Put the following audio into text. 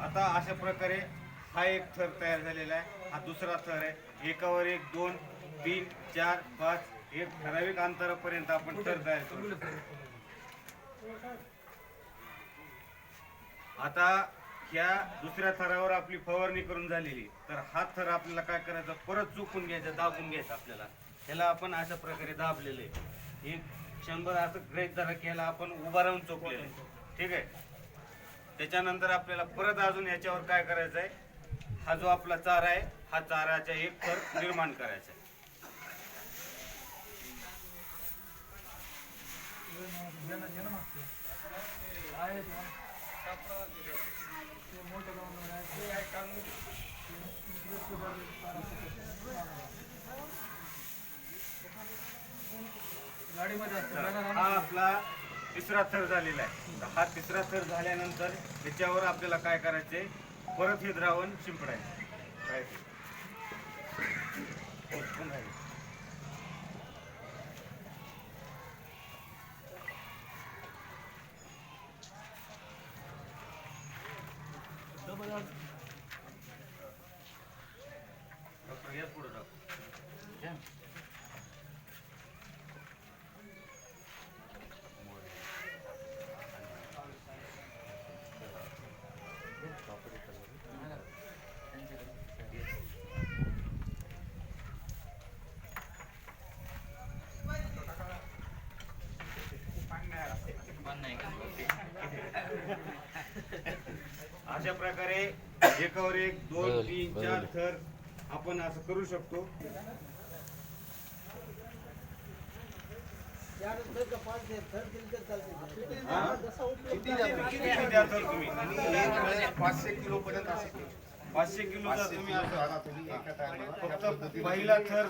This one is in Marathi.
आता अशा प्रकारे हा एक थर तयार झालेला आहे. हा दुसरा थर आहे. एकावर एक दोन तीन चार पाच एक ठराविक अंतरापर्यंत आपण थर तयार करू. आता ह्या दुसऱ्या थरावर आपली फवारणी करून झालेली. तर हा थर आपल्याला काय करायचा? परत चुकून घ्यायचा दाबून घ्यायचा आपल्याला. ह्याला आपण अशा प्रकारे दाबलेले आहे. एक शंभर असं ग्रहित धरा ह्याला आपण उभा राहून चोपलेलं आहे. ठीक आहे? त्याच्यानंतर आपल्याला परत अजून याच्यावर काय करायचं आहे हा जो आपला चारा आहे हा चाराचा एक थर निर्माण करायचा आहे. हा आपला तिसरा थर झालेला आहे. हा तिसरा थर झाल्यानंतर त्याच्यावर आपल्याला काय करायचे परत हे द्रावण शिंपडायचं. अशा प्रकारे एकावर एक दोन तीन चार थर आपण असं करू शकतो. पाचशे किलो पर्यंत पाचशे किलोचा तुम्ही फक्त पहिला थर